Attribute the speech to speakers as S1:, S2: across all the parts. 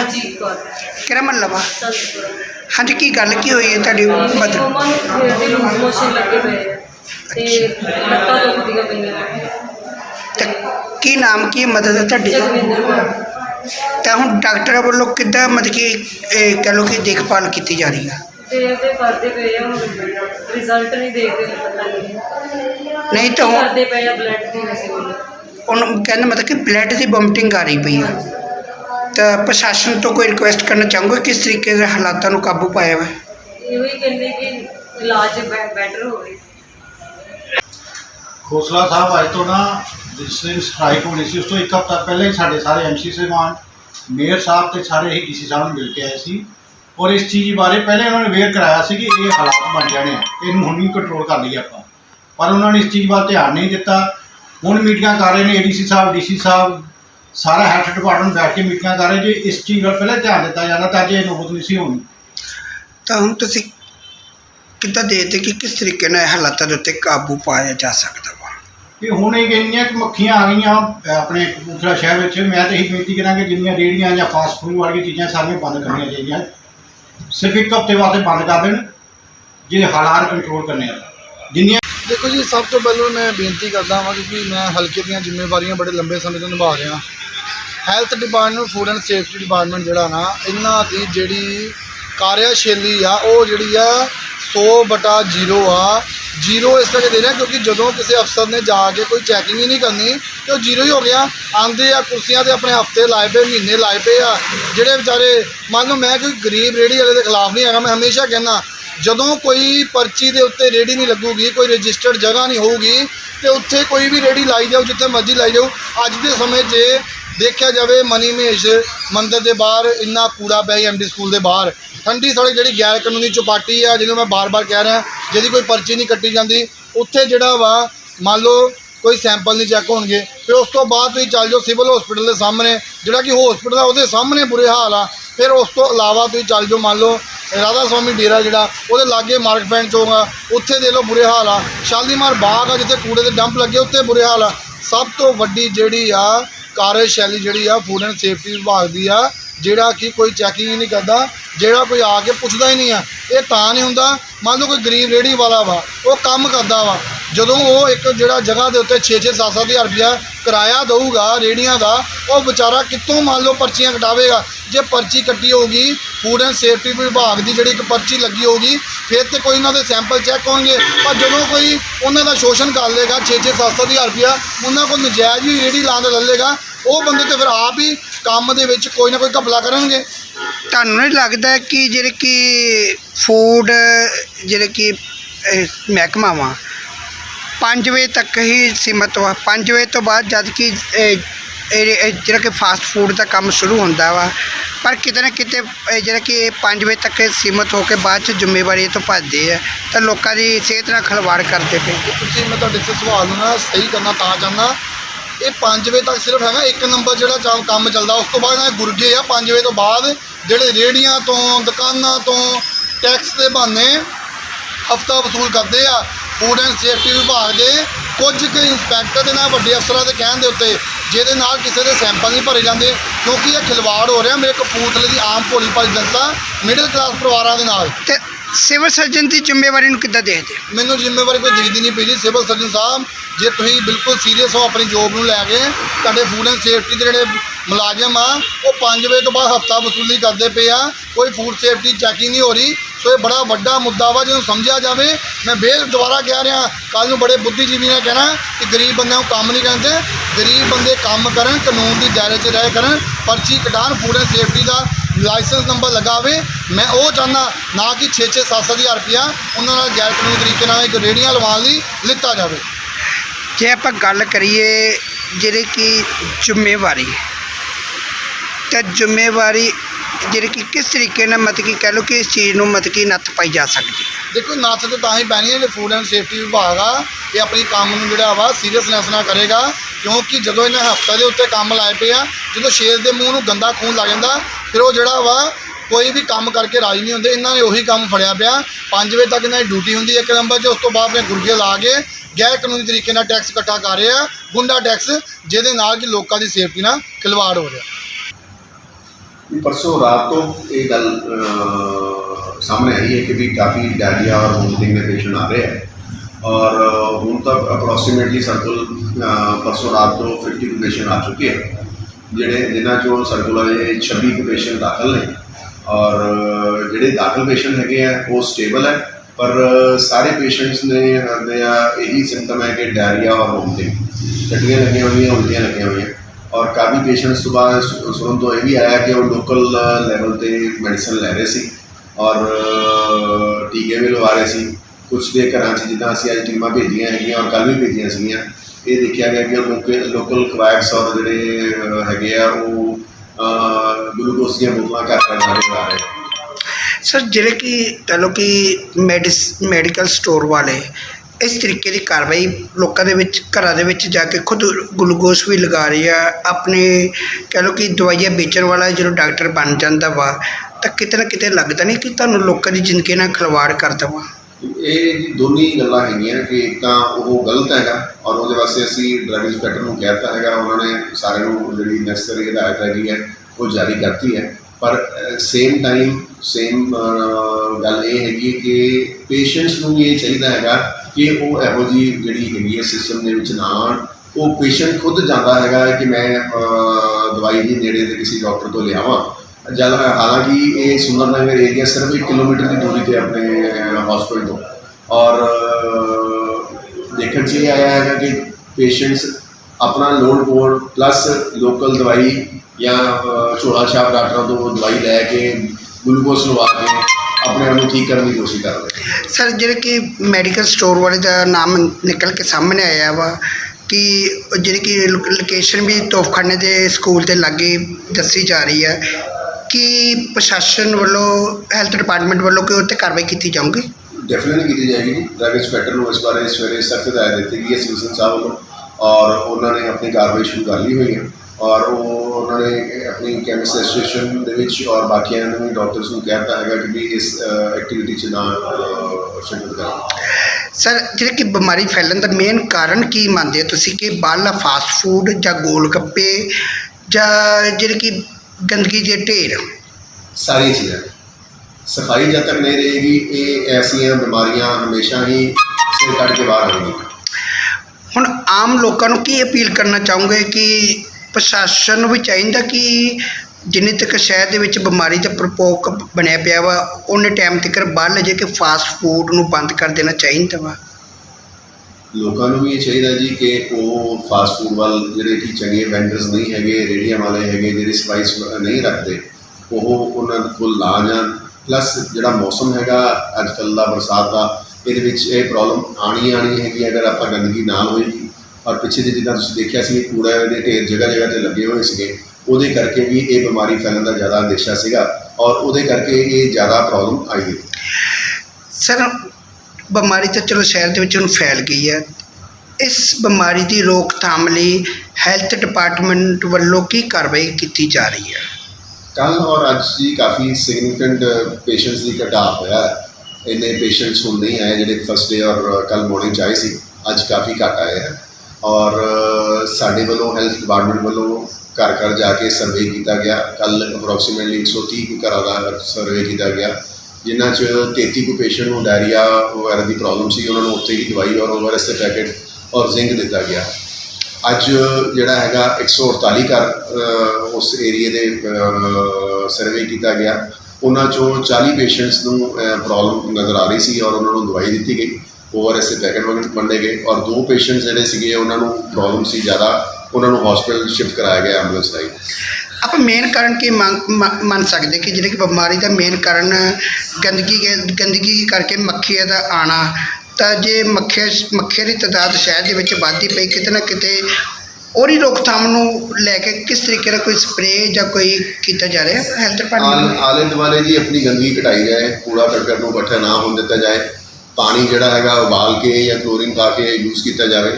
S1: ਹਰਜੀਤ ਕੌਰ
S2: ਕਿਹੜਾ ਮਹੱਲਾ ਵਾ?
S1: ਸੰਤਪੁਰ
S2: ਹਾਂਜੀ ਕੀ ਗੱਲ ਕੀ ਹੋਈ ਹੈ ਤੁਹਾਡੀ ਮਦਰ
S1: ਮੰਮਾ ਨੂੰ ਸਵੇਰ ਦੇ ਲੂਜ਼ ਮੋਸ਼ਨ ਲੱਗੇ ਹੋਏ ਆ ਤੇ ਲੱਤਾਂ ਦੁਖਦੀਆਂ ਪਈਆਂ।
S2: ਤੇ ਕੀ ਨਾਮ ਕੀ ਮਦਦ ਹੈ ਤੁਹਾਡੀ?
S1: ਜਗਵਿੰਦਰ ਕੌਰ।
S2: ਤਾਂ ਹੁਣ ਡਾਕਟਰ ਵੱਲੋਂ ਕਿੱਦਾਂ ਮਤਲਬ ਕਿ ਇਹ ਕਹ ਲਓ ਕਿ ਦੇਖਭਾਲ ਕੀਤੀ ਜਾ ਰਹੀ ਹੈ
S1: ਤੇ ਉਹਦੇ ਕਰਦੇ ਪਏ ਆ ਹੁਣ ਰਿਜ਼ਲਟ ਨਹੀਂ ਦੇਖਦੇ ਪਤਾ ਨਹੀਂ।
S2: ਨਹੀਂ ਤਾਂ ਹੁਣ
S1: ਕਰਦੇ ਪਏ ਆ ਬਲੱਡ ਦੀ ਵੈਸੇ
S2: ਉਹਨੂੰ ਕਹਿੰਦੇ ਮਤਲਬ ਕਿ ਬਲੱਡ ਦੀ ਵੋਮਟਿੰਗ ਆ ਰਹੀ ਪਈ ਹੈ ਤਾਂ ਪ੍ਰਸ਼ਾਸਨ ਤੋਂ ਕੋਈ ਰਿਕੁਐਸਟ ਕਰਨਾ ਚਾਹੂੰਗਾ ਕਿਸ ਤਰੀਕੇ ਦੇ ਹਾਲਾਤਾਂ ਨੂੰ ਕਾਬੂ ਪਾਇਆ ਵਾ
S1: ਇਹੋ ਹੀ ਕਹਿੰਦੇ ਕਿ ਇਲਾਜ ਬੈਟਰ ਹੋਵੇ
S3: ਖੋਸਲਾ ਸਾਹਿਬ ਅੱਜ ਤੋਂ ਨਾ ਜਿਸ ਦਿਨ ਸਟ੍ਰਾਈਕ ਹੋਣੀ ਸੀ ਉਸ ਤੋਂ ਇੱਕ ਹਫ਼ਤਾ ਪਹਿਲਾਂ ਹੀ ਸਾਡੇ ਸਾਰੇ ਐਮਸੀ ਸਾਹਿਬਾਨ ਮੇਅਰ ਸਾਹਿਬ ਤੇ ਸਾਰੇ ਹੀ ਡੀਸੀ ਸਾਹਿਬ ਨੂੰ ਮਿਲ ਕੇ ਆਏ ਸੀ ਔਰ ਇਸ ਚੀਜ਼ ਬਾਰੇ ਪਹਿਲੇ ਉਹਨਾਂ ਨੇ ਵੇਅਰ ਕਰਾਇਆ ਸੀ ਕਿ ਇਹ ਹਾਲਾਤ ਬਣ ਜਾਣੇ ਆ ਇਹਨੂੰ ਹੁਣ ਵੀ ਕੰਟਰੋਲ ਕਰ ਲਈਏ ਆਪਾਂ ਪਰ ਉਹਨਾਂ ਨੇ ਇਸ ਚੀਜ਼ ਵੱਲ ਧਿਆਨ ਨਹੀਂ ਦਿੱਤਾ ਹੁਣ ਮੀਟਿੰਗਾਂ ਸਾਰਾ ਹੈਲਥ ਡਿਪਾਰਟਮੈਂਟ ਬੈਠ ਕੇ ਮੀਟਿੰਗਾਂ ਕਰ ਰਹੇ ਜੇ ਇਸ ਚੀਜ਼ ਵੱਲ ਪਹਿਲਾਂ ਧਿਆਨ ਦਿੱਤਾ ਜਾਂਦਾ ਤਾਂ ਇਹ ਨੌਬਤ ਨਹੀਂ ਸੀ ਹੋਣੀ।
S2: ਤਾਂ ਹੁਣ ਤੁਸੀਂ ਕਿੱਦਾਂ ਦੇਖਦੇ ਕਿ ਕਿਸ ਤਰੀਕੇ ਨਾਲ ਇਹ ਹਾਲਾਤਾਂ ਦੇ ਉੱਤੇ ਕਾਬੂ ਪਾਇਆ ਜਾ ਸਕਦਾ ਵਾ?
S3: ਕਿ ਹੁਣ ਇਹ ਇੰਨੀਆਂ ਕੁ ਮੱਖੀਆਂ ਆ ਗਈਆਂ ਅਹ ਆਪਣੇ ਕਪੂਰਥਲਾ ਸ਼ਹਿਰ ਵਿੱਚ। ਮੈਂ ਤਾਂ ਇਹੀ ਬੇਨਤੀ ਕਰਾਂਗਾ ਜਿੰਨੀਆਂ ਰੇਹੜੀਆਂ ਜਾਂ ਫਾਸਟ ਫੂਡ ਵਾਲੀਆਂ ਚੀਜ਼ਾਂ ਸਾਰੀਆਂ ਬੰਦ ਕਰਨੀਆਂ ਚਾਹੀਦੀਆਂ। ਸਿਰਫ ਇੱਕ ਹਫ਼ਤੇ ਵਾਸਤੇ ਬੰਦ ਕਰ ਦੇਣ ਜੇ ਹਾਲਾਤ ਕੰਟਰੋਲ ਕਰਨੇ ਆ। ਜਿੰਨੀਆਂ
S4: ਦੇਖੋ ਜੀ, ਸਭ ਤੋਂ ਪਹਿਲਾਂ ਮੈਂ ਬੇਨਤੀ ਕਰਦਾ ਹਾਂ ਕਿਉਂਕਿ ਮੈਂ ਹਲਕੇ ਦੀਆਂ ਜ਼ਿੰਮੇਵਾਰੀਆਂ ਬੜੇ ਲੰਬੇ ਸਮੇਂ ਤੋਂ ਨਿਭਾ ਰਿਹਾ health department food and safety department ਜਿਹੜਾ ਨਾ, ਇਹਨਾਂ ਦੀ ਜਿਹੜੀ ਕਾਰਿਆਸ਼ੈਲੀ ਆ, ਉਹ ਜਿਹੜੀ ਆ 100 ਬਟਾ 0 ਆ। ਜ਼ੀਰੋ ਇਸ ਕਰਕੇ ਦੇ ਰਿਹਾ ਕਿਉਂਕਿ ਜਦੋਂ ਕਿਸੇ ਅਫਸਰ ਨੇ ਜਾ ਕੇ ਕੋਈ ਚੈਕਿੰਗ ਹੀ ਨਹੀਂ ਕਰਨੀ, ਤੇ ਉਹ ਜ਼ੀਰੋ ਹੀ ਹੋ ਗਿਆ। ਆਂਦੇ ਆ ਕੁਰਸੀਆਂ ਤੇ ਆਪਣੇ ਹਫ਼ਤੇ ਲਾਏ ਪਏ, ਮਹੀਨੇ ਲਾਏ ਪਏ ਆ, ਜਿਹੜੇ ਵਿਚਾਰੇ, ਮੰਨ ਲਓ ਮੈਂ ਕੋਈ ਗਰੀਬ ਰੇੜੀ ਵਾਲੇ ਦੇ ਖਿਲਾਫ ਨਹੀਂ ਹੈਗਾ, ਮੈਂ ਹਮੇਸ਼ਾ ਕਹਿੰਦਾ ਜਦੋਂ ਕੋਈ ਪਰਚੀ ਦੇ ਉੱਤੇ ਰੇੜੀ ਨਹੀਂ ਲੱਗੂਗੀ, ਕੋਈ ਰਜਿਸਟਰਡ ਜਗ੍ਹਾ ਨਹੀਂ ਹੋਊਗੀ, ਤੇ ਉੱਥੇ ਕੋਈ ਵੀ ਰੇੜੀ ਲਾਈ ਜਾਊ, ਜਿੱਥੇ ਮਰਜ਼ੀ ਲਾਈ ਜਾਊ, ਅੱਜ ਦੇ ਸਮੇਂ 'ਚ ਦੇਖਿਆ ਜਾਵੇ, ਮਨੀ ਮਹੇਸ਼ ਮੰਦਿਰ ਦੇ ਬਾਹਰ ਇੰਨਾ ਕੂੜਾ ਪਿਆ ਐਮਡੀ ਸਕੂਲ ਦੇ ਬਾਹਰ। ਠੰਡੀ ਸੜਕ ਜਿਹੜੀ ਗੈਰ ਕਾਨੂੰਨੀ ਚੁਪਾਟੀ ਆ, ਜਿਹਨੂੰ ਮੈਂ ਬਾਰ-ਬਾਰ ਕਹਿ ਰਿਹਾ, ਜਿਹਦੀ ਕੋਈ ਪਰਚੀ ਨਹੀਂ ਕੱਟੀ ਜਾਂਦੀ, ਉੱਥੇ ਜਿਹੜਾ ਵਾ, ਮੰਨ ਲਓ ਕੋਈ ਸੈਂਪਲ ਨਹੀਂ ਚੈੱਕ ਹੋਣਗੇ, ਫਿਰ ਉਸ ਤੋਂ ਬਾਅਦ ਤੁਸੀਂ ਚੱਲ ਜਾਓ ਸਿਵਲ ਹਸਪੀਟਲ ਦੇ ਸਾਹਮਣੇ, ਜਿਹੜਾ ਕਿ ਹਸਪੀਟਲ ਆ, ਉਹਦੇ ਸਾਹਮਣੇ ਬੁਰੇ ਹਾਲ ਆ, ਫਿਰ ਉਸ ਤੋਂ ਇਲਾਵਾ ਤੁਸੀਂ ਚੱਲ ਜਾਓ, ਮੰਨ ਲਓ ਰਾਧਾ ਸਵਾਮੀ ਡੇਰਾ ਜਿਹੜਾ, ਉਹਦੇ ਲਾਗੇ ਮਾਰਕ ਫੈਨ ਚੌਂਕ ਆ, ਉੱਥੇ ਦੇ ਲਓ ਬੁਰੇ ਹਾਲ ਆ। ਸ਼ਾਲੀਮਾਰ ਬਾਗ ਆ, ਜਿੱਥੇ ਕੂੜੇ ਦੇ ਡੰਪ ਲੱਗੇ, ਉੱਥੇ ਬੁਰੇ ਹਾਲ ਆ। ਸਭ ਤੋਂ ਵੱਡੀ ਜਿਹੜੀ ਆ ਕਾਰਜਸ਼ੈਲੀ ਜਿਹੜੀ ਆ ਫੂਡ ਐਂਡ ਸੇਫਟੀ ਵਿਭਾਗ ਦੀ ਆ, ਜਿਹੜਾ ਕਿ ਕੋਈ ਚੈਕਿੰਗ ਹੀ ਨਹੀਂ ਕਰਦਾ, ਜਿਹੜਾ ਕੋਈ ਆ ਕੇ ਪੁੱਛਦਾ ਹੀ ਨਹੀਂ ਆ। ਇਹ ਤਾਂ ਨਹੀਂ ਹੁੰਦਾ, ਮੰਨ ਲਓ ਕੋਈ ਗਰੀਬ ਰੇੜੀ ਵਾਲਾ ਵਾ, ਉਹ ਕੰਮ ਕਰਦਾ ਵਾ। ਜਦੋਂ ਉਹ ਇੱਕ ਜਿਹੜਾ ਜਗ੍ਹਾ ਦੇ ਉੱਤੇ 6-6 7-7 ਹਜ਼ਾਰ ਰੁਪਇਆ ਕਿਰਾਇਆ ਦਊਗਾ ਰੇੜੀਆਂ ਦਾ, ਉਹ ਵਿਚਾਰਾ ਕਿੱਥੋਂ ਮੰਨ ਲਓ ਪਰਚੀਆਂ ਕਟਾਵੇਗਾ? ਜੇ ਪਰਚੀ ਕੱਟੀ ਹੋਊਗੀ ਫੂਡ ਐਂਡ ਸੇਫਟੀ ਵਿਭਾਗ ਦੀ ਜਿਹੜੀ ਇੱਕ ਪਰਚੀ ਲੱਗੀ ਹੋਊਗੀ, ਫਿਰ ਤੇ ਕੋਈ ਉਹਨਾਂ ਦੇ ਸੈਂਪਲ ਚੈੱਕ ਹੋਣਗੇ। ਪਰ ਜਦੋਂ ਕੋਈ ਉਹਨਾਂ ਦਾ ਸ਼ੋਸ਼ਣ ਕਰ ਲੇਗਾ 6-6 7-7 ਹਜ਼ਾਰ ਰੁਪਇਆ, ਉਹਨਾਂ ਕੋਲ ਨਜਾਇਜ਼ ਵੀ ਰੇੜੀ ਲਾਉਣ ਦਾ ਲੈ ਲੇਗਾ ਉਹ ਬੰਦੇ ਤੇ ਫਿਰ ਆਪ ਹੀ ਕੰਮ ਦੇ ਵਿੱਚ ਕੋਈ ਨਾ ਕੋਈ ਘਪਲਾ ਕਰਨਗੇ।
S2: ਤੁਹਾਨੂੰ ਨਹੀਂ ਲੱਗਦਾ ਕਿ ਜਿਹੜੇ ਕਿ ਫੂਡ, ਜਿਹੜੇ ਕਿ ਮਹਿਕਮਾ ਵਾ 5 ਵਜੇ ਤੱਕ ਹੀ ਸੀਮਤ ਵਾ? 5 ਵਜੇ ਤੋਂ ਬਾਅਦ ਜਦ ਕਿ ਇਹ ਇਹ- ਜਿਹੜਾ ਕਿ ਫਾਸਟ ਫੂਡ ਦਾ ਕੰਮ ਸ਼ੁਰੂ ਹੁੰਦਾ ਵਾ, ਪਰ ਕਿਤੇ ਨਾ ਕਿਤੇ ਇਹ ਜਿਹੜਾ ਕਿ ਇਹ 5 ਵਜੇ ਤੱਕ ਸੀਮਤ ਹੋ ਕੇ ਬਾਅਦ ਚ ਜ਼ਿੰਮੇਵਾਰੀ ਤੋਂ ਭੱਜਦੇ ਆ, ਤਾਂ ਲੋਕਾਂ ਦੀ ਸਿਹਤ ਨਾਲ ਖਿਲਵਾੜ ਕਰਦੇ ਪਏ।
S4: ਤੁਸੀਂ ਮੈਂ ਤੁਹਾਡੇ ਇਸ ਸਵਾਲ ਨੂੰ ਨਾ ਸਹੀ ਕਰਨਾ ਤਾਂ ਚਾਹੁੰਦਾ, ਇਹ 5 ਵਜੇ ਤੱਕ ਸਿਰਫ ਹੈਗਾ ਇੱਕ ਨੰਬਰ ਜਿਹੜਾ ਜਾਂ ਕੰਮ ਚੱਲਦਾ, ਉਸ ਤੋਂ ਬਾਅਦ ਨਾ ਗੁਰਗੇ ਆ 5 ਵਜੇ ਤੋਂ ਬਾਅਦ ਜਿਹੜੇ ਰੇੜੀਆਂ ਤੋਂ, ਦੁਕਾਨਾਂ ਤੋਂ ਟੈਕਸ ਦੇ ਬਹਾਨੇ ਹਫਤਾ ਵਸੂਲ ਕਰਦੇ ਆ ਫੂਡ ਐਂਡ ਸੇਫਟੀ ਵਿਭਾਗ ਦੇ ਕੁਝ ਕੁ ਇੰਸਪੈਕਟਰ ਦੇ ਨਾਲ ਵੱਡੇ ਅਫਸਰਾਂ ਦੇ ਕਹਿਣ ਦੇ ਉੱਤੇ ਜਿਹਦੇ ਨਾਲ ਕਿਸੇ ਦੇ ਸੈਂਪਲ ਨਹੀਂ ਭਰੇ ਜਾਂਦੇ ਕਿਉਂਕਿ ਇਹ ਖਿਲਵਾੜ ਹੋ ਰਿਹਾ ਮੇਰੇ ਕਪੂਰਥਲੇ ਦੀ ਆਮ ਭੋਲੀ ਭਾਲੀ ਜਨਤਾ ਮਿਡਲ ਕਲਾਸ ਪਰਿਵਾਰਾਂ ਦੇ ਨਾਲ।
S2: ਤੇ ਸਿਵਲ ਸਰਜਨ ਦੀ ਜ਼ਿੰਮੇਵਾਰੀ ਨੂੰ ਕਿੱਦਾਂ ਦੇਖਦੇ ਹੋ?
S4: ਮੈਨੂੰ ਜ਼ਿੰਮੇਵਾਰੀ ਕੋਈ ਦਿਖਦੀ ਨਹੀਂ ਪਈ ਜੀ। ਸਿਵਲ ਸਰਜਨ ਸਾਹਿਬ ਜੇ ਤੁਸੀਂ ਬਿਲਕੁਲ ਸੀਰੀਅਸ ਹੋ ਆਪਣੀ ਜੋਬ ਨੂੰ ਲੈ ਕੇ ਤੁਹਾਡੇ ਫੂਡ ਐਂਡ ਸੇਫਟੀ ਦੇ ਜਿਹੜੇ ਮੁਲਾਜ਼ਮ ਆ ਉਹ 5 ਵਜੇ ਤੋਂ ਬਾਅਦ ਹਫਤਾ ਵਸੂਲੀ ਕਰਦੇ ਪਏ ਆ। ਕੋਈ ਫੂਡ ਸੇਫਟੀ ਚੈਕਿੰਗ ਨਹੀਂ ਹੋ ਰਹੀ। ਸੋ ਇਹ ਬੜਾ ਵੱਡਾ ਮੁੱਦਾ ਵਾ, ਜਿਹਨੂੰ ਸਮਝਿਆ ਜਾਵੇ। ਮੈਂ ਫੇਰ ਦੁਬਾਰਾ ਕਹਿ ਰਿਹਾ ਕੱਲ ਨੂੰ ਬੜੇ ਬੁੱਧੀਜੀਵੀ ਨੇ ਕਹਿਣਾ ਕਿ ਗਰੀਬ ਬੰਦਿਆਂ ਨੂੰ ਕੰਮ ਨਹੀਂ ਕਰਦੇ ਗਰੀਬ ਬੰਦੇ ਕੰਮ ਕਰਨ, ਕਾਨੂੰਨ ਦੀ ਦਾਇਰੇ 'ਚ ਰਹਿ ਕਰਨ, ਪਰਚੀ ਕਟਾਣ ਫੂਡ ਐਂਡ ਸੇਫਟੀ ਦਾ ਲਾਇਸੈਂਸ ਨੰਬਰ ਲਗਾਵੇ। ਮੈਂ ਉਹ ਚਾਹੁੰਦਾ, ਨਾ ਕਿ 6-6 7-7 ਹਜ਼ਾਰ ਰੁਪਇਆ ਉਹਨਾਂ ਨਾਲ ਗੈਰ ਕਾਨੂੰਨੀ ਤਰੀਕੇ ਨਾਲ ਇੱਕ ਰੇੜੀਆਂ ਲਵਾਉਣ ਲਈ ਲਿੱਤਾ ਜਾਵੇ।
S2: ਜੇ ਆਪਾਂ ਗੱਲ ਕਰੀਏ ਜਿਹੜੇ ਕਿ ਜ਼ਿੰਮੇਵਾਰੀ, ਤਾਂ ਜ਼ਿੰਮੇਵਾਰੀ ਜਿਹੜੀ ਕਿ ਕਿਸ ਤਰੀਕੇ ਨਾਲ ਮਤਲਬ ਕਿ ਕਹਿ ਲਓ ਕਿ ਇਸ ਚੀਜ਼ ਨੂੰ ਮਤਲਬ ਕਿ ਨੱਥ ਪਾਈ ਜਾ ਸਕਦੀ ਹੈ?
S4: ਦੇਖੋ, ਨੱਥ ਤੇ ਤਾਂ ਹੀ ਪੈਣੀ ਹੈ ਜੇ ਫੂਡ ਐਂਡ ਸੇਫਟੀ ਵਿਭਾਗ ਆ, ਇਹ ਆਪਣੀ ਕੰਮ ਨੂੰ ਜਿਹੜਾ ਵਾ ਸੀਰੀਅਸਨੈਸ ਨਾਲ ਕਰੇਗਾ, ਕਿਉਂਕਿ ਜਦੋਂ ਇਹਨਾਂ ਹਫਤਾ ਦੇ ਉੱਤੇ ਕੰਮ ਲਾਏ ਪਏ ਆ, ਜਦੋਂ ਸ਼ੇਰ ਦੇ ਮੂੰਹ ਨੂੰ ਗੰਦਾ ਖੂਨ ਲੱਗ ਜਾਂਦਾ, ਫਿਰ ਉਹ ਜਿਹੜਾ ਵਾ ਕੋਈ ਵੀ ਕੰਮ ਕਰਕੇ ਰਾਜੀ ਨਹੀਂ ਹੁੰਦੇ, ਇਹਨਾਂ ਨੇ ਉਹੀ ਕੰਮ ਫੜਿਆ ਪਿਆ। 5 ਵਜੇ ਤੱਕ ਇਹਨਾਂ ਦੀ ਡਿਊਟੀ ਹੁੰਦੀ ਹੈ ਇੱਕ ਨੰਬਰ 'ਚ, ਉਸ ਤੋਂ ਬਾਅਦ ਆਪਣੇ ਗੁਰਗੇ ਲਾ ਕੇ ਗੈਰ ਕਾਨੂੰਨੀ ਤਰੀਕੇ ਨਾਲ ਟੈਕਸ ਇਕੱਠਾ ਕਰ ਰਹੇ ਆ, ਗੁੰਡਾ ਟੈਕਸ ਜਿਹਦੇ ਨਾਲ ਕਿ ਲੋਕਾਂ ਦੀ ਸੇਫਟੀ ਨਾਲ ਖਿਲਵਾੜ ਹੋ ਰਿਹਾ।
S5: ਪਰਸੋਂ ਰਾਤ ਤੋਂ ਇਹ ਗੱਲ ਸਾਹਮਣੇ ਆਈ ਹੈ ਕਿ ਵੀ ਕਾਫੀ ਡਾਇਰੀਆ ਔਰ ਵੋਮਿਟਿੰਗ ਦੇ ਪੇਸ਼ੈਂਟ ਆ ਰਹੇ ਹੈ ਔਰ ਹੁਣ ਤੱਕ ਅਪਰੋਕਸੀਮੇਟਲੀ ਸਰਕਲ ਪਰਸੋਂ ਰਾਤ ਤੋਂ 50 ਪੇਸ਼ੈਂਟ ਆ ਚੁੱਕੇ ਹੈ ਜਿਹੜੇ, ਜਿਨ੍ਹਾਂ ਚੋਂ ਸਰਕਲ ਵਾਲੇ 26 ਕੁ ਪੇਸ਼ੈਂਟ ਦਾਖਲ ਨੇ। ਔਰ, ਜਿਹੜੇ ਦਾਖਲ ਪੇਸ਼ੈਂਟ ਹੈਗੇ ਆ, ਉਹ ਸਟੇਬਲ ਹੈ ਪਰ, ਸਾਰੇ ਪੇਸ਼ੈਂਟਸ ਨੇ ਇਹੀ ਸਿੰਪਟਮ ਹੈ ਕਿ ਡਾਇਰੀਆ ਔਰ ਵੋਮਿਟਿੰਗ ਟੱਟੀਆਂ ਲੱਗੀਆਂ ਹੋਈਆਂ, ਉਲਟੀਆਂ ਲੱਗੀਆਂ ਹੋਈਆਂ। ਔਰ ਕਾਫੀ ਪੇਸ਼ੈਂਟਸ ਤੋਂ ਬਾਅਦ ਸੁਣਨ ਤੋਂ ਇਹ ਵੀ ਆਇਆ ਕਿ ਉਹ ਲੋਕਲ ਲੈਵਲ ਤੇ ਮੈਡੀਸਨ ਲੈ ਰਹੇ ਸੀ ਔਰ ਟੀਕੇ ਵੀ ਲਵਾ ਰਹੇ ਸੀ ਕੁਝ ਦੇ ਘਰਾਂ 'ਚ ਜਿੱਦਾਂ ਅਸੀਂ ਅੱਜ ਟੀਮਾਂ ਭੇਜੀਆਂ ਹੈਗੀਆਂ ਔਰ ਕੱਲ੍ਹ ਵੀ ਭੇਜੀਆਂ ਸੀਗੀਆਂ, ਇਹ ਦੇਖਿਆ ਗਿਆ ਕਿ ਲੋਕਲ ਲੋਕਲ ਕਵਾਇਕਸ ਔਰ ਜਿਹੜੇ ਹੈਗੇ ਆ, ਉਹ ਗਲੂਕੋਸ ਦੀਆਂ ਬੋਤਲਾਂ ਘਰ ਘਰ ਜਾ ਰਹੇ ਆ।
S2: ਸਰ, ਜਿਹੜੇ ਕਿ ਕਹ ਲਓ ਕਿ ਮੈਡੀਸ, ਮੈਡੀਕਲ ਸਟੋਰ ਵਾਲੇ ਇਸ ਤਰੀਕੇ ਦੀ ਕਾਰਵਾਈ ਲੋਕਾਂ ਦੇ ਵਿੱਚ, ਘਰਾਂ ਦੇ ਵਿੱਚ ਜਾ ਕੇ ਖੁਦ ਗਲੂਕੋਸ ਵੀ ਲਗਾ ਰਹੇ ਆ। ਆਪਣੇ ਕਹਿ ਲਓ ਕਿ ਦਵਾਈਆਂ ਵੇਚਣ ਵਾਲਾ ਜਦੋਂ ਡਾਕਟਰ ਬਣ ਜਾਂਦਾ ਵਾ, ਤਾਂ ਕਿਤੇ ਨਾ ਕਿਤੇ ਲੱਗਦਾ ਨਹੀਂ ਕਿ ਤੁਹਾਨੂੰ ਲੋਕਾਂ ਦੀ ਜ਼ਿੰਦਗੀ ਨਾਲ ਖਿਲਵਾੜ ਕਰਦਾ ਵਾ।
S5: ਇਹ ਜੀ ਦੋਨੀ ਗੱਲਾਂ ਹੈਗੀਆਂ ਕਿ ਇੱਕ ਤਾਂ ਉਹ ਗਲਤ ਹੈਗਾ ਔਰ ਉਹਦੇ ਵਾਸਤੇ ਅਸੀਂ ਡਰੱਗ ਇੰਸਪੈਕਟਰ ਨੂੰ ਕਹਿਤਾ ਹੈਗਾ। ਉਹਨਾਂ ਨੇ ਸਾਰਿਆਂ ਨੂੰ ਜਿਹੜੀ ਨੈਸੈਸਰੀ ਹਦਾਇਤ ਹੈਗੀ ਹੈ, ਉਹ ਜਾਰੀ ਕਰਤੀ ਹੈ। ਪਰ ਸੇਮ ਟਾਈਮ ਸੇਮ ਗੱਲ ਇਹ ਹੈਗੀ ਕਿ ਪੇਸ਼ੈਂਟਸ ਨੂੰ ਵੀ ਇਹ ਚਾਹੀਦਾ ਹੈਗਾ ਕਿ ਉਹ ਇਹੋ ਜੀ ਜਿਹੜੀ ਹੈਗੀ ਹੈ ਸਿਸਟਮ ਦੇ ਵਿੱਚ ਨਾ ਆਉਣ। ਉਹ ਪੇਸ਼ੈਂਟ ਖੁਦ ਜਾਂਦਾ ਹੈਗਾ ਕਿ ਮੈਂ ਦਵਾਈ ਦੀ ਨੇੜੇ ਦੇ ਕਿਸੇ ਡਾਕਟਰ ਤੋਂ ਲਿਆਵਾਂ। ਜਦ, ਹਾਲਾਂਕਿ ਇਹ ਸੁੰਦਰਨਗਰ ਏਰੀਆ ਸਿਰਫ 1 ਕਿਲੋਮੀਟਰ ਦੀ ਦੂਰੀ ਤੇ ਆਪਣੇ ਹਸਪੀਟਲ ਤੋਂ। ਔਰ ਦੇਖਣ 'ਚ ਇਹ ਆਇਆ ਹੈਗਾ ਕਿ ਪੇਸ਼ੈਂਟਸ ਆਪਣਾ ਲੋਡ ਕੋਡ ਪਲੱਸ ਲੋਕਲ ਦਵਾਈ ਜਾਂ ਝੋਲਾ ਛਾਪ ਡਾਕਟਰਾਂ ਤੋਂ ਦਵਾਈ ਲੈ ਕੇ ਗਲੂਕੋਸ ਲਵਾ ਕੇ ਆਪਣੇ ਆਪ ਨੂੰ ਠੀਕ ਕਰਨ ਦੀ ਕੋਸ਼ਿਸ਼ ਕਰ ਰਹੇ
S2: ਸਰ ਜਿਹੜੇ ਕਿ ਮੈਡੀਕਲ ਸਟੋਰ ਵਾਲੇ ਦਾ ਨਾਮ ਨਿਕਲ ਕੇ ਸਾਹਮਣੇ ਆਇਆ ਵਾ ਕਿ ਜਿਹੜੀ ਕਿ ਲੋਕੇਸ਼ਨ ਵੀ ਤੋਪਖਾਨੇ ਦੇ ਸਕੂਲ ਦੇ ਲਾਗੇ ਦੱਸੀ ਜਾ ਰਹੀ ਹੈ ਕਿ ਪ੍ਰਸ਼ਾਸਨ ਵੱਲੋਂ ਹੈਲਥ ਡਿਪਾਰਟਮੈਂਟ ਵੱਲੋਂ ਕੋਈ ਉੱਤੇ ਕਾਰਵਾਈ ਕੀਤੀ ਜਾਊਗੀ?
S5: ਡੈਫੀਨਿਟਲੀ ਕੀਤੀ ਜਾਏਗੀ ਡਰੱਗ ਇੰਸਪੈਕਟਰ ਨੂੰ ਇਸ ਬਾਰੇ ਸਵੇਰੇ ਸਖਤ ਹਦਾਇਤ ਦਿੱਤੀ ਗਈ ਹੈ ਸਿਵਲ ਸਾਹਿਬ ਵੱਲੋਂ। ਔਰ ਉਹਨਾਂ ਨੇ ਆਪਣੀ ਕਾਰਵਾਈ ਸ਼ੁਰੂ ਕਰ ਲਈ ਹੋਈ ਹੈ। ਔਰ ਉਹ ਉਹਨਾਂ ਨੇ ਆਪਣੀ ਕੈਮਿਸਟ ਐਸੋਸੀਏਸ਼ਨ ਦੇ ਵਿੱਚ ਔਰ ਬਾਕੀਆਂ ਨੂੰ ਵੀ ਡਾਕਟਰਸ ਨੂੰ ਕਹਿਤਾ ਹੈਗਾ ਕਿ ਵੀ ਇਸ ਐਕਟੀਵਿਟੀ 'ਚ ਨਾ ਸ਼ਿਰਕਤ ਕਰਨ
S2: ਸਰ ਜਿਹੜੇ ਕਿ ਬਿਮਾਰੀ ਫੈਲਣ ਦਾ ਮੇਨ ਕਾਰਨ ਕੀ ਮੰਨਦੇ ਹੋ ਤੁਸੀਂ ਕਿ ਬਾਹਰਲਾ ਫਾਸਟ ਫੂਡ ਜਾਂ ਗੋਲ ਗੱਪੇ ਜਾਂ ਜਿਹੜੇ ਕਿ ਗੰਦਗੀ ਦੇ ਢੇਰ?
S5: ਸਾਰੀਆਂ ਚੀਜ਼ਾਂ। ਸਫ਼ਾਈ ਜਦ ਤੱਕ ਨਹੀਂ ਰਹੇਗੀ ਇਹ ਐਸੀਆਂ ਬਿਮਾਰੀਆਂ ਹਮੇਸ਼ਾ ਹੀ ਸਿਰ ਕੱਢ ਕੇ ਬਾਹਰ ਆਉਣਗੀਆਂ
S2: ਹੁਣ ਆਮ ਲੋਕਾਂ ਨੂੰ ਕੀ ਅਪੀਲ ਕਰਨਾ ਚਾਹੋਗੇ ਕਿ ਪ੍ਰਸ਼ਾਸਨ ਨੂੰ ਵੀ ਚਾਹੀਦਾ ਕਿ ਜਿੰਨੇ ਤੱਕ ਸ਼ਹਿਰ ਦੇ ਵਿੱਚ ਬਿਮਾਰੀ ਦਾ ਪ੍ਰਕੋਪ ਬਣਿਆ ਪਿਆ ਵਾ ਉਹਨੇ ਟਾਈਮ ਤੱਕ ਬਾਹਰ ਲੈ ਜਾ ਕੇ ਫਾਸਟ ਫੂਡ ਨੂੰ ਬੰਦ ਕਰ ਦੇਣਾ ਚਾਹੀਦਾ ਵਾ।
S5: ਲੋਕਾਂ ਨੂੰ ਵੀ ਇਹ ਚਾਹੀਦਾ ਜੀ ਕਿ ਉਹ ਫਾਸਟ ਫੂਡ ਵੱਲ ਜਿਹੜੇ ਕਿ ਚੰਗੇ ਵੈਂਡਰਸ ਨਹੀਂ ਹੈਗੇ ਰੇੜੀਆਂ ਵਾਲੇ ਹੈਗੇ, ਜਿਹੜੇ ਸਪਾਈਸ ਨਹੀਂ ਰੱਖਦੇ, ਉਹ ਉਹਨਾਂ ਕੋਲ ਨਾ ਜਾਣ। ਪਲੱਸ ਜਿਹੜਾ ਮੌਸਮ ਹੈਗਾ, ਅੱਜ ਕੱਲ੍ਹ ਦਾ ਬਰਸਾਤ ਦਾ ਇਹਦੇ ਵਿੱਚ ਇਹ ਪ੍ਰੋਬਲਮ ਆਣੀ ਆਣੀ ਹੈਗੀ ਅਗਰ ਆਪਾਂ ਗੰਦਗੀ ਨਾ ਹੋਏਗੀ ਔਰ ਪਿੱਛੇ ਜਿਹੇ ਜਿੱਦਾਂ ਤੁਸੀਂ ਦੇਖਿਆ ਸੀ ਕੂੜਾ ਦੇ ਢੇਰ ਜਗ੍ਹਾ ਜਗ੍ਹਾ ਤੇ ਲੱਗੇ ਹੋਏ ਸੀਗੇ। ਉਹਦੇ ਕਰਕੇ ਵੀ ਇਹ ਬਿਮਾਰੀ ਫੈਲਣ ਦਾ ਜ਼ਿਆਦਾ ਅੰਦੇਸ਼ਾ ਸੀਗਾ ਔਰ ਉਹਦੇ ਕਰਕੇ ਇਹ ਜ਼ਿਆਦਾ ਪ੍ਰੋਬਲਮ ਆਈ ਹੈ।
S2: ਸਰ ਬਿਮਾਰੀ ਤਾਂ ਚਲੋ ਸ਼ਹਿਰ ਦੇ ਵਿੱਚ ਹੁਣ ਫੈਲ ਗਈ ਹੈ। ਇਸ ਬਿਮਾਰੀ ਦੀ ਰੋਕਥਾਮ ਲਈ ਹੈਲਥ ਡਿਪਾਰਟਮੈਂਟ ਵੱਲੋਂ ਕੀ ਕਾਰਵਾਈ ਕੀਤੀ ਜਾ ਰਹੀ ਹੈ?
S5: ਕੱਲ ਔਰ ਅੱਜ ਦੀ ਕਾਫੀ ਸਿਗਨੀਫੀਕੈਂਟ ਪੇਸ਼ੈਂਟਸ ਦੀ ਘਟਾ ਹੋਇਆ ਹੈ। ਇੰਨੇ ਪੇਸ਼ੈਂਟਸ ਹੁਣ ਨਹੀਂ ਆਏ ਜਿਹੜੇ ਫਸਟ ਡੇ ਔਰ ਕੱਲ ਮਾਰਨਿੰਗ 'ਚ ਆਏ ਸੀ। ਅੱਜ ਕਾਫੀ ਘੱਟ ਆਏ ਹੈ ਔਰ ਸਾਡੇ ਵੱਲੋਂ ਹੈਲਥ ਡਿਪਾਰਟਮੈਂਟ ਵੱਲੋਂ ਘਰ ਘਰ ਜਾ ਕੇ ਸਰਵੇ ਕੀਤਾ ਗਿਆ। ਕੱਲ ਅਪਰੋਕਸੀਮੇਟਲੀ 130 ਕੁ ਘਰਾਂ ਦਾ ਸਰਵੇ ਕੀਤਾ ਗਿਆ, ਜਿਨ੍ਹਾਂ ਚ 33 ਕੁ ਪੇਸ਼ੈਂਟ ਨੂੰ ਡਾਇਰੀਆ ਵਗੈਰਾ ਦੀ ਪ੍ਰੋਬਲਮ ਸੀ। ਉਹਨਾਂ ਨੂੰ ਉੱਥੇ ਹੀ ਦਵਾਈ ਔਰ ਓਵਰਐਸ ਦੇ ਪੈਕੇਟ ਔਰ ਜ਼ਿੰਕ ਦਿੱਤਾ ਗਿਆ। ਅੱਜ ਜਿਹੜਾ ਹੈਗਾ 148 ਘਰ ਉਸ ਏਰੀਏ ਦੇ ਸਰਵੇ ਕੀਤਾ ਗਿਆ। ਉਹਨਾਂ ਚੋਂ 40 ਪੇਸ਼ੈਂਟਸ ਨੂੰ ਪ੍ਰੋਬਲਮ ਨਜ਼ਰ ਆ ਰਹੀ ਸੀ ਔਰ ਉਹਨਾਂ ਨੂੰ ਦਵਾਈ ਦਿੱਤੀ ਗਈ। ਓਵਰਐਸ ਦੇ ਪੈਕੇਟ ਵੰਡੇ ਗਏ ਔਰ ਦੋ ਪੇਸ਼ੈਂਟਸ ਜਿਹੜੇ ਸੀਗੇ, ਉਹਨਾਂ ਨੂੰ ਪ੍ਰੋਬਲਮ ਸੀ ਜ਼ਿਆਦਾ। ਉਹਨਾਂ ਨੂੰ ਹਸਪੀਟਲ ਸ਼ਿਫਟ ਕਰਾਇਆ ਗਿਆ ਐਂਬੂਲੈਂਸ ਰਾਹੀਂ।
S2: ਆਪਾਂ ਮੇਨ ਕਾਰਨ ਕੀ ਮੰਨ, ਮੰਨ- ਮੰਨ ਸਕਦੇ ਕਿ ਜਿਹੜੇ ਕਿ ਬਿਮਾਰੀ ਦਾ ਮੇਨ ਕਾਰਨ ਗੰਦਗੀ ਕੇ- ਗੰਦਗੀ ਕਰਕੇ ਮੱਖੀਆਂ ਦਾ ਆਣਾ। ਤਾਂ ਜੇ ਮੱਖੀਆਂ ਮੱਖੀਆਂ ਦੀ ਤਾਦਾਦ ਸ਼ਹਿਰ ਦੇ ਵਿੱਚ ਵੱਧਦੀ ਪਈ, ਕਿਤੇ ਨਾ ਕਿਤੇ ਉਹਦੀ ਰੋਕਥਾਮ ਨੂੰ ਲੈ ਕੇ ਕਿਸ ਤਰੀਕੇ ਨਾਲ ਕੋਈ ਸਪਰੇਅ ਜਾਂ ਕੋਈ ਕੀਤਾ ਜਾ ਰਿਹਾ ਹੈਲਥ ਡਿਪਾਰਟਮੈਂਟ
S5: ਆਲੇ
S2: ਵੱਲੋਂ?
S5: ਆਲੇ ਦੁਆਲੇ ਜੀ ਆਪਣੀ ਗੰਦਗੀ ਘਟਾਈ ਜਾਏ ਕੂੜਾ ਕਰਕਟ ਨੂੰ ਇਕੱਠਾ ਨਾ ਹੋਣ ਦਿੱਤਾ ਜਾਏ ਪਾਣੀ ਜਿਹੜਾ ਹੈਗਾ ਉਬਾਲ ਕੇ ਜਾਂ ਕਲੋਰੀਨ ਪਾ ਕੇ ਯੂਜ਼ ਕੀਤਾ ਜਾਵੇ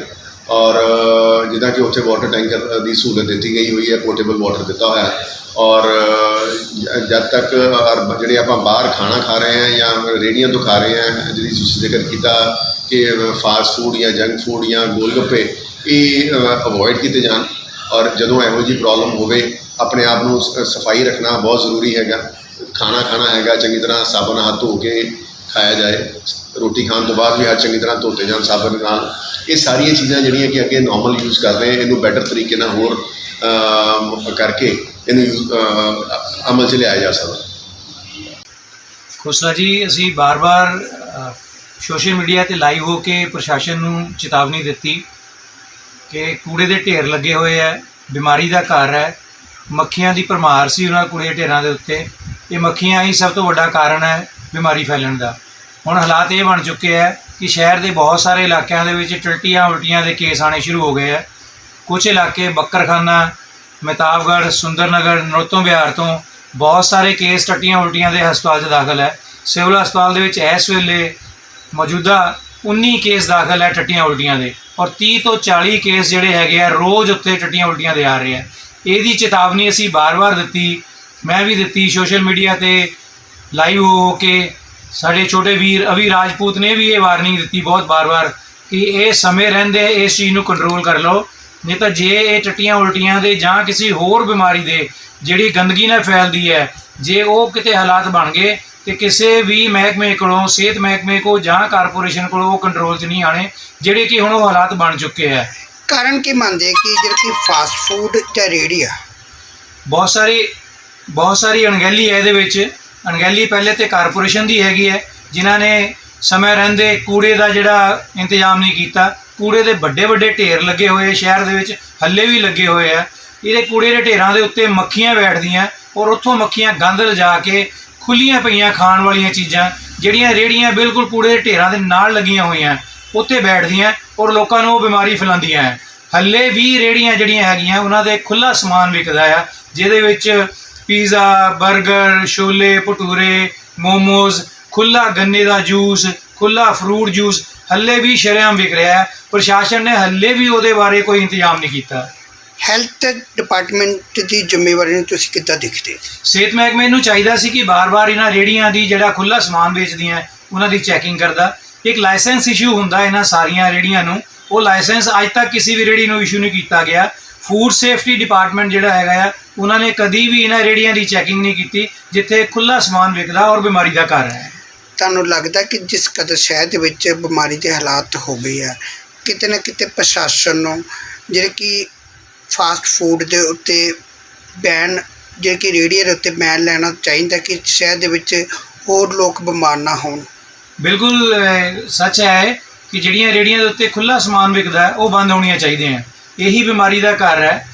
S5: ਔਰ ਅ, ਜਿੱਦਾਂ ਕਿ ਉੱਥੇ ਵਾਟਰ ਟੈਂਕਰ ਦੀ ਸਹੂਲਤ ਦਿੱਤੀ ਗਈ ਹੋਈ ਹੈ ਪੋਰਟੇਬਲ ਵਾਟਰ ਦਿੱਤਾ ਹੋਇਆ ਹੈ ਔਰ ਅ, ਜ- ਜਦ ਤੱਕ ਔਰ ਜਿਹੜੇ ਆਪਾਂ ਬਾਹਰ ਖਾਣਾ ਖਾ ਰਹੇ ਹਾਂ ਜਾਂ ਰੇਹੜੀਆਂ ਤੋਂ ਖਾ ਰਹੇ ਹਾਂ ਜਿਹੜੀ ਤੁਸੀਂ ਜ਼ਿਕਰ ਕੀਤਾ ਕਿ ਫਾਸਟ ਫੂਡ ਜਾਂ ਜੰਕ ਫੂਡ ਜਾਂ ਗੋਲ ਗੱਪੇ ਇਹ ਅਵੋਇਡ ਕੀਤੇ ਜਾਣ ਔਰ ਜਦੋਂ ਇਹੋ ਜਿਹੀ ਪ੍ਰੋਬਲਮ ਹੋਵੇ ਆਪਣੇ ਆਪ ਨੂੰ ਸ- ਸਫ਼ਾਈ ਰੱਖਣਾ ਬਹੁਤ ਜ਼ਰੂਰੀ ਹੈਗਾ। ਖਾਣਾ ਖਾਣਾ ਹੈਗਾ ਚੰਗੀ ਤਰ੍ਹਾਂ ਸਾਬਣ ਨਾਲ ਹੱਥ ਧੋ ਕੇ ਖਾਇਆ ਜਾਏ। ਰੋਟੀ ਖਾਣ ਤੋਂ ਬਾਅਦ ਵੀ ਹੱਥ ਚੰਗੀ ਤਰ੍ਹਾਂ ਧੋਤੇ ਜਾਣ ਸਾਬਣ ਨਾਲ। ਇਹ ਸਾਰੀਆਂ ਚੀਜ਼ਾਂ ਜਿਹੜੀਆਂ ਕਿ ਅੱਗੇ ਨਾਰਮਲ ਯੂਜ਼ ਕਰ ਰਹੇ ਇਹਨੂੰ ਬੈਟਰ ਤਰੀਕੇ ਨਾਲ ਹੋਰ ਕਰਕੇ ਇਹਨੂੰ use, ਅਮਲ 'ਚ ਲਿਆਇਆ ਜਾ ਸਕਦਾ।
S6: ਖੁਸਲਾ ਜੀ ਅਸੀਂ ਬਾਰ-ਬਾਰ ਸੋਸ਼ਲ ਮੀਡੀਆ ਤੇ ਲਾਈਵ ਹੋ ਕੇ ਪ੍ਰਸ਼ਾਸਨ ਨੂੰ ਚੇਤਾਵਨੀ ਦਿੱਤੀ। ਕਿ ਕੂੜੇ ਦੇ ਢੇਰ ਲੱਗੇ ਹੋਏ ਹੈ ਬਿਮਾਰੀ ਦਾ ਘਰ ਹੈ। ਮੱਖੀਆਂ ਦੀ ਭਰਮਾਰ ਸੀ ਉਹਨਾਂ ਕੂੜੇ ਦੇ ਢੇਰਾਂ ਦੇ ਉੱਤੇ। ਇਹ ਮੱਖੀਆਂ ਹੀ ਸਭ ਤੋਂ ਵੱਡਾ ਕਾਰਨ ਹੈ ਬਿਮਾਰੀ ਫੈਲਣ ਦਾ। ਹੁਣ ਹਾਲਾਤ ਇਹ ਬਣ ਚੁੱਕੇ ਹੈ ਕਿ ਸ਼ਹਿਰ ਦੇ ਬਹੁਤ ਸਾਰੇ ਇਲਾਕਿਆਂ ਦੇ ਵਿੱਚ ਟਲਟੀਆਂ ਉਲਟੀਆਂ ਦੇ ਕੇਸ ਆਣੇ ਸ਼ੁਰੂ ਹੋ ਗਏ ਹੈ। ਕੁਝ ਇਲਾਕੇ ਬੱਕਰਖਾਨਾ, ਮਹਿਤਾਬਗੜ੍ਹ, ਸੁੰਦਰਨਗਰ, ਨਰੋਤਮ ਵਿਹਾਰ ਤੋਂ ਬਹੁਤ ਸਾਰੇ ਕੇਸ ਟੱਟੀਆਂ ਉਲਟੀਆਂ ਦੇ ਹਸਪਤਾਲ 'ਚ ਦਾਖਲ ਹੈ। ਸਿਵਲ ਹਸਪਤਾਲ ਦੇ ਵਿੱਚ ਇਸ ਵੇਲੇ ਮੌਜੂਦਾ 19 ਕੇਸ ਦਾਖਲ ਹੈ ਟੱਟੀਆਂ ਉਲਟੀਆਂ ਦੇ ਔਰ 30 ਤੋਂ 40 ਕੇਸ ਜਿਹੜੇ ਹੈਗੇ ਆ, ਰੋਜ਼ ਉੱਤੇ ਟੱਟੀਆਂ ਉਲਟੀਆਂ ਦੇ ਆ ਰਹੇ ਆ। ਇਹਦੀ ਚੇਤਾਵਨੀ ਅਸੀਂ ਬਾਰ-ਬਾਰ ਦਿੱਤੀ, ਮੈਂ ਵੀ ਦਿੱਤੀ ਸੋਸ਼ਲ ਮੀਡੀਆ ਤੇ ਲਾਈਵ ਹੋ ਕੇ। ਸਾਡੇ ਛੋਟੇ ਵੀਰ ਅਵੀ ਰਾਜਪੂਤ ਨੇ ਵੀ ਇਹ ਵਾਰਨਿੰਗ ਦਿੱਤੀ ਬਹੁਤ ਬਾਰ-ਬਾਰ ਕਿ ਇਹ ਸਮੇਂ ਰਹਿੰਦੇ ਇਸ ਚੀਜ਼ ਨੂੰ ਕੰਟਰੋਲ ਕਰ ਲਓ। ਨਹੀਂ ਤਾਂ ਜੇ ਇਹ ਟੱਟੀਆਂ ਉਲਟੀਆਂ ਦੇ ਜਾਂ ਕਿਸੇ ਹੋਰ ਬਿਮਾਰੀ ਦੇ ਜਿਹੜੀ ਗੰਦਗੀ ਨਾਲ ਫੈਲਦੀ ਹੈ, ਜੇ ਉਹ ਕਿਤੇ ਹਾਲਾਤ ਬਣ ਗਏ ਤੇ ਕਿਸੇ ਵੀ ਮਹਿਕਮੇ ਕੋਲੋਂ ਸਿਹਤ ਮਹਿਕਮੇ ਕੋ ਜਾਂ ਕਾਰਪੋਰੇਸ਼ਨ ਕੋਲੋਂ ਉਹ ਕੰਟਰੋਲ 'ਚ ਨਹੀਂ ਆਣੇ ਜਿਹੜੇ ਕਿ ਹੁਣ ਉਹ ਹਾਲਾਤ ਬਣ ਚੁੱਕੇ ਹੈ
S2: ਕਾਰਨ ਕੀ ਮੰਨਦੇ ਕਿ ਜਿਹੜੇ ਕਿ ਫਾਸਟ ਫੂਡ ਜਾਂ ਰੇਹੜੀ ਆ?
S6: ਬਹੁਤ ਸਾਰੀ ਬਹੁਤ ਸਾਰੀ ਅਣਗਹਿਲੀ ਹੈ ਇਹਦੇ ਵਿੱਚ। ਅਣਗਹਿਲੀ ਪਹਿਲੇ ਤੇ ਕਾਰਪੋਰੇਸ਼ਨ ਦੀ ਹੈਗੀ ਹੈ ਜਿਨ੍ਹਾਂ ਨੇ ਸਮੇਂ ਰਹਿੰਦੇ ਕੂੜੇ ਦਾ ਜਿਹੜਾ ਇੰਤਜ਼ਾਮ ਨਹੀਂ ਕੀਤਾ। ਕੂੜੇ ਦੇ ਵੱਡੇ ਵੱਡੇ ਢੇਰ ਲੱਗੇ ਹੋਏ ਆ ਸ਼ਹਿਰ ਦੇ ਵਿੱਚ ਹੱਲੇ ਵੀ ਲੱਗੇ ਹੋਏ ਆ। ਇਹਦੇ ਕੂੜੇ ਦੇ ਢੇਰਾਂ ਦੇ ਉੱਤੇ ਮੱਖੀਆਂ ਬੈਠਦੀਆਂ ਔਰ ਉੱਥੋਂ ਮੱਖੀਆਂ ਗੰਦ ਲਿਜਾ ਕੇ ਖੁੱਲੀਆਂ ਪਈਆਂ ਖਾਣ ਵਾਲੀਆਂ ਚੀਜ਼ਾਂ, ਜਿਹੜੀਆਂ ਰੇੜੀਆਂ ਬਿਲਕੁਲ ਕੂੜੇ ਦੇ ਢੇਰਾਂ ਦੇ ਨਾਲ ਲੱਗੀਆਂ ਹੋਈਆਂ, ਉੱਥੇ ਬੈਠਦੀਆਂ ਔਰ ਲੋਕਾਂ ਨੂੰ ਉਹ ਬਿਮਾਰੀ ਫੈਲਾਉਂਦੀਆਂ ਹੈ। ਹੱਲੇ ਵੀ ਰੇੜੀਆਂ ਜਿਹੜੀਆਂ ਹੈਗੀਆਂ, ਉਹਨਾਂ ਦੇ ਖੁੱਲਾ ਸਮਾਨ ਵਿਕਦਾ ਆ, ਜਿਹਦੇ ਵਿੱਚ ਪੀਜ਼ਾ 버ਗਰ ਛੋਲੇ, ਭਟੂਰੇ, ਮੋਮੋਜ਼ ਖੁੱਲਾ ਗੰਨੇ ਦਾ ਜੂਸ ਖੁੱਲਾ ਫਰੂਟ ਜੂਸ, ਹੱਲੇ ਵੀ ਸ਼ਰੇਆਮ ਵਿਕ ਰਿਹਾ ਹੈ। ਪ੍ਰਸ਼ਾਸਨ ਨੇ ਹੱਲੇ ਵੀ ਉਹਦੇ ਬਾਰੇ ਕੋਈ ਇੰਤਜ਼ਾਮ ਨਹੀਂ ਕੀਤਾ।
S2: ਹੈਲਥ ਡਿਪਾਰਟਮੈਂਟ ਦੀ ਜ਼ਿੰਮੇਵਾਰੀ ਨੂੰ ਤੁਸੀਂ ਕਿੱਦਾਂ ਦੇਖਦੇ
S6: ਸਿਹਤ ਮਹਿਕਮੇ ਨੂੰ ਚਾਹੀਦਾ ਸੀ ਕਿ ਬਾਰ-ਬਾਰ ਇਹਨਾਂ ਰੇੜੀਆਂ ਦੀ ਜਿਹੜਾ ਖੁੱਲਾ ਸਮਾਨ ਵੇਚਦੀਆਂ ਹੈ, ਉਹਨਾਂ ਦੀ ਚੈਕਿੰਗ ਕਰਦਾ। ਇੱਕ ਲਾਇਸੈਂਸ ਇਸ਼ੂ ਹੁੰਦਾ ਇਹਨਾਂ ਸਾਰੀਆਂ ਰੇੜੀਆਂ ਨੂੰ। ਉਹ ਲਾਇਸੈਂਸ ਅੱਜ ਤੱਕ ਕਿਸੇ ਵੀ ਰੇੜੀ ਨੂੰ ਇਸ਼ੂ ਨਹੀਂ ਕੀਤਾ ਗਿਆ। ਫੂਡ ਸੇਫਟੀ ਡਿਪਾਰਟਮੈਂਟ ਜਿਹੜਾ ਹੈਗਾ ਆ ਉਹਨਾਂ ਨੇ ਕਦੀ ਵੀ ਇਹਨਾਂ ਰੇੜੀਆਂ ਦੀ ਚੈਕਿੰਗ ਨਹੀਂ ਕੀਤੀ ਜਿੱਥੇ ਖੁੱਲਾ ਸਮਾਨ ਵਿਕਦਾ ਔਰ ਬਿਮਾਰੀ ਦਾ ਘਰ ਹੈ।
S2: ਤੁਹਾਨੂੰ ਲੱਗਦਾ ਕਿ ਜਿਸ ਕਦਰ ਸ਼ਹਿਰ ਦੇ ਵਿੱਚ ਬਿਮਾਰੀ ਦੇ ਹਾਲਾਤ ਹੋ ਗਏ ਆ ਕਿਤੇ ਨਾ ਕਿਤੇ ਪ੍ਰਸ਼ਾਸਨ ਨੂੰ ਜਿਹੜੇ ਕਿ ਫਾਸਟ ਫੂਡ ਦੇ ਉੱਤੇ ਬੈਨ ਜਿਹੜੇ ਕਿ ਰੇਹੜੀਆਂ ਦੇ ਉੱਤੇ ਬੈਨ ਲੈਣਾ ਚਾਹੀਦਾ ਕਿ ਸ਼ਹਿਰ ਦੇ ਵਿੱਚ ਹੋਰ ਲੋਕ ਬਿਮਾਰ ਨਾ ਹੋਣ।
S6: ਬਿਲਕੁਲ ਅਹ, ਸੱਚ ਹੈ ਕਿ ਜਿਹੜੀਆਂ ਰੇੜੀਆਂ ਦੇ ਉੱਤੇ ਖੁੱਲਾ ਸਮਾਨ ਵਿਕਦਾ ਹੈ ਉਹ ਬੰਦ ਹੋਣੀਆਂ ਚਾਹੀਦੀਆਂ ਇਹੀ ਬਿਮਾਰੀ ਦਾ ਘਰ ਹੈ।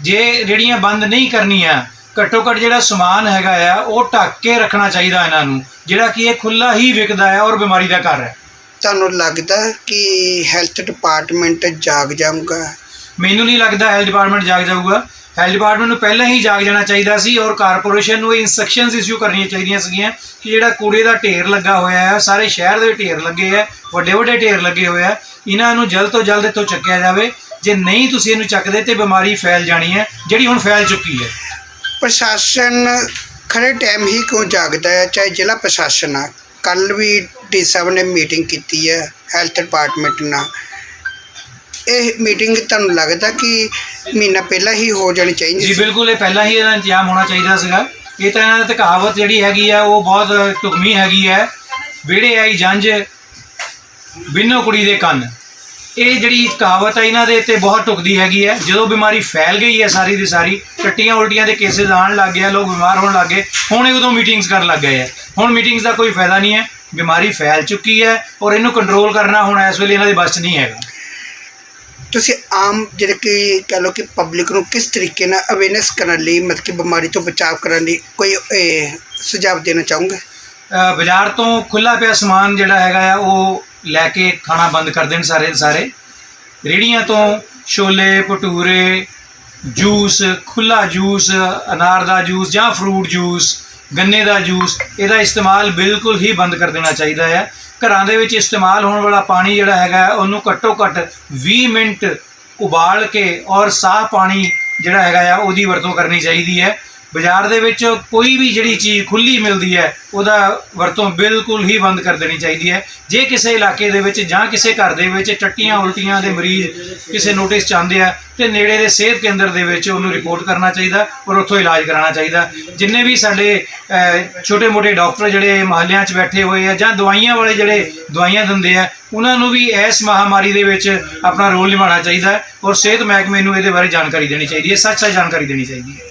S6: ਜੇ ਰੇੜੀਆਂ ਬੰਦ ਨਹੀਂ ਕਰਨੀਆਂ ਘੱਟੋ ਘੱਟ ਜਿਹੜਾ ਸਮਾਨ ਹੈਗਾ ਆ ਉਹ ਢੱਕ ਕੇ ਰੱਖਣਾ ਚਾਹੀਦਾ ਇਹਨਾਂ ਨੂੰ ਜਿਹੜਾ ਕਿ ਇਹ ਖੁੱਲਾ ਹੀ ਵਿਕਦਾ ਹੈ ਔਰ ਬਿਮਾਰੀ ਦਾ ਘਰ ਹੈ।
S2: ਤੁਹਾਨੂੰ ਲੱਗਦਾ ਕਿ ਹੈਲਥ ਡਿਪਾਰਟਮੈਂਟ ਜਾਗ ਜਾਊਗਾ?
S6: ਮੈਨੂੰ ਨਹੀਂ ਲੱਗਦਾ ਹੈਲਥ ਡਿਪਾਰਟਮੈਂਟ ਜਾਗ ਜਾਊਗਾ। ਹੈਲਥ ਡਿਪਾਰਟਮੈਂਟ ਨੂੰ ਪਹਿਲਾਂ ਹੀ ਜਾਗ ਜਾਣਾ ਚਾਹੀਦਾ ਸੀ ਔਰ ਕਾਰਪੋਰੇਸ਼ਨ ਨੂੰ ਇਨਸਟਰਕਸ਼ਨਸ ਇਸ਼ੂ ਕਰਨੀਆਂ ਚਾਹੀਦੀਆਂ ਸੀਗੀਆਂ ਕਿ ਜਿਹੜਾ ਕੂੜੇ ਦਾ ਢੇਰ ਲੱਗਾ ਹੋਇਆ ਹੈ, ਸਾਰੇ ਸ਼ਹਿਰ ਦੇ ਢੇਰ ਲੱਗੇ ਹੈ, ਵੱਡੇ ਵੱਡੇ ਢੇਰ ਲੱਗੇ ਹੋਏ ਆ ਇਹਨਾਂ ਨੂੰ ਜਲਦ ਤੋਂ ਜਲਦ ਇੱਥੋਂ ਚੱਕਿਆ ਜਾਵੇ। ਜੇ ਨਹੀਂ ਤੁਸੀਂ ਇਹਨੂੰ ਚੱਕਦੇ ਤੇ ਬਿਮਾਰੀ ਫੈਲ ਜਾਣੀ ਹੈ, ਜਿਹੜੀ ਹੁਣ ਫੈਲ ਚੁੱਕੀ ਹੈ।
S2: ਪ੍ਰਸ਼ਾਸਨ ਖਰੇ ਟਾਈਮ ਹੀ ਕਿਉਂ ਜਾਗਦਾ ਹੈ? ਚਾਹੇ ਜ਼ਿਲ੍ਹਾ ਪ੍ਰਸ਼ਾਸਨ ਆ ਕੱਲ ਵੀ ਡੀ ਸਾਹਿਬ ਨੇ ਮੀਟਿੰਗ ਕੀਤੀ ਹੈ ਹੈਲਥ ਡਿਪਾਰਟਮੈਂਟ ਨਾਲ। ਇਹ ਮੀਟਿੰਗ ਤੁਹਾਨੂੰ ਲੱਗਦਾ ਕਿ ਮਹੀਨਾ ਪਹਿਲਾਂ ਹੀ ਹੋ ਜਾਣੀ ਚਾਹੀਦੀ
S6: ਜੀ
S2: ਸੀ?
S6: ਬਿਲਕੁਲ ਇਹ ਪਹਿਲਾਂ ਹੀ ਇਹਦਾ ਇੰਤਜ਼ਾਮ ਹੋਣਾ ਚਾਹੀਦਾ ਸੀਗਾ। ਇਹ ਤਾਂ ਇਹਨਾਂ ਦੀ ਕਹਾਵਤ ਜਿਹੜੀ ਹੈਗੀ ਆ ਉਹ ਬਹੁਤ ਢੁਕਵੀਂ ਹੈਗੀ ਹੈ ਵਿਹੜੇ ਆਈ ਜੰਝ ਬਿੰਨੋ ਕੁੜੀ ਦੇ ਕੰਨ। ਇਹ ਜਿਹੜੀ ਕਹਾਵਤ ਹੈ ਇਹਨਾਂ ਦੇ ਤੇ ਬਹੁਤ ਢੁਕਦੀ ਹੈਗੀ ਹੈ ਜਦੋਂ ਬਿਮਾਰੀ ਫੈਲ ਗਈ ਹੈ ਸਾਰੀ ਦੀ ਸਾਰੀ ਟੱਟੀਆਂ ਉਲਟੀਆਂ ਦੇ ਕੇਸਿਸ ਆਉਣ ਲੱਗ ਗਏ ਲੋਕ ਬਿਮਾਰ ਹੋਣ ਲੱਗ ਗਏ। ਹੁਣ ਇਹ ਉਦੋਂ ਮੀਟਿੰਗਸ ਕਰਨ ਲੱਗ ਗਏ ਹੈ ਹੁਣ ਮੀਟਿੰਗਸ ਦਾ ਕੋਈ ਫਾਇਦਾ ਨਹੀਂ ਹੈ। ਬਿਮਾਰੀ ਫੈਲ ਚੁੱਕੀ ਹੈ ਔਰ ਇਹਨੂੰ ਕੰਟਰੋਲ ਕਰਨਾ ਹੁਣ ਇਸ ਵੇਲੇ ਇਹਨਾਂ ਦੇ ਬਸ 'ਚ ਨਹੀਂ ਹੈਗਾ।
S2: ਤੁਸੀਂ ਆਮ ਜਿਹੜੇ ਕਿ ਕਹਿ ਲਓ ਕਿ ਪਬਲਿਕ ਨੂੰ ਕਿਸ ਤਰੀਕੇ ਨਾਲ ਅਵੇਅਰਨੈਸ ਕਰਨ ਲਈ ਮਤਲਬ ਕਿ ਬਿਮਾਰੀ ਤੋਂ ਬਚਾਅ ਕਰਨ ਲਈ ਕੋਈ ਇਹ, ਸੁਝਾਅ ਦੇਣਾ ਚਾਹੋਗੇ?
S6: ਅ, ਬਾਜ਼ਾਰ ਤੋਂ ਖੁੱਲਾ ਪਿਆ ਸਮਾਨ ਜਿਹੜਾ ਹੈਗਾ ਆ ਉਹ ਲੈ ਕੇ ਖਾਣਾ ਬੰਦ ਕਰ ਦੇਣ ਸਾਰੇ ਦੇ ਸਾਰੇ। ਰੇੜੀਆਂ ਤੋਂ ਛੋਲੇ ਭਟੂਰੇ ਜੂਸ ਖੁੱਲਾ ਜੂਸ ਅਨਾਰ ਦਾ ਜੂਸ ਜਾਂ ਫਰੂਟ ਜੂਸ ਗੰਨੇ ਦਾ ਜੂਸ ਇਹਦਾ ਇਸਤੇਮਾਲ ਬਿਲਕੁਲ ਹੀ ਬੰਦ ਕਰ ਦੇਣਾ ਚਾਹੀਦਾ ਹੈ ਘਰਾਂ ਦੇ ਵਿੱਚ ਇਸਤੇਮਾਲ ਹੋਣ ਵਾਲਾ ਪਾਣੀ ਜਿਹੜਾ ਹੈਗਾ ਹੈ, ਉਹਨੂੰ ਘੱਟੋ ਘੱਟ 20 ਮਿੰਟ ਉਬਾਲ ਕੇ ਔਰ ਸਾਫ਼ ਪਾਣੀ ਜਿਹੜਾ ਹੈਗਾ ਆ ਉਹਦੀ ਵਰਤੋਂ ਕਰਨੀ ਚਾਹੀਦੀ ਹੈ। ਬਾਜ਼ਾਰ ਦੇ ਵਿੱਚ ਕੋਈ ਵੀ ਜਿਹੜੀ ਚੀਜ਼ ਖੁੱਲੀ ਮਿਲਦੀ ਹੈ, ਉਹਦਾ ਵਰਤੋਂ ਬਿਲਕੁਲ ਹੀ ਬੰਦ ਕਰ ਦੇਣੀ ਚਾਹੀਦੀ ਹੈ। ਜੇ ਕਿਸੇ ਇਲਾਕੇ ਦੇ ਵਿੱਚ ਜਾਂ ਕਿਸੇ ਘਰ ਦੇ ਵਿੱਚ ਟੱਟੀਆਂ ਉਲਟੀਆਂ ਦੇ ਮਰੀਜ਼ ਕਿਸੇ ਨੋਟਿਸ 'ਚ ਆਉਂਦੇ ਆ, ਤੇ ਨੇੜੇ ਦੇ ਸਿਹਤ ਕੇਂਦਰ ਦੇ ਵਿੱਚ ਉਹਨੂੰ ਰਿਪੋਰਟ ਕਰਨਾ ਚਾਹੀਦਾ ਔਰ ਉੱਥੋਂ ਇਲਾਜ ਕਰਾਉਣਾ ਚਾਹੀਦਾ। ਜਿੰਨੇ ਵੀ ਸਾਡੇ ਛੋਟੇ-ਮੋਟੇ ਡਾਕਟਰ ਜਿਹੜੇ ਮਹੱਲਿਆਂ 'ਚ ਬੈਠੇ ਹੋਏ ਆ ਜਾਂ ਦਵਾਈਆਂ ਵਾਲੇ ਜਿਹੜੇ ਦਵਾਈਆਂ ਦਿੰਦੇ ਆ, ਉਹਨਾਂ ਨੂੰ ਵੀ ਇਸ ਮਹਾਮਾਰੀ ਦੇ ਵਿੱਚ ਆਪਣਾ ਰੋਲ ਨਿਭਾਉਣਾ ਚਾਹੀਦਾ ਔਰ ਸਿਹਤ ਮਹਿਕਮੇ ਨੂੰ ਇਹਦੇ ਬਾਰੇ ਜਾਣਕਾਰੀ ਦੇਣੀ ਚਾਹੀਦੀ ਹੈ, ਸੱਚ-ਸੱਚ ਜਾਣਕਾਰੀ ਦੇਣੀ ਚਾਹੀਦੀ ਹੈ।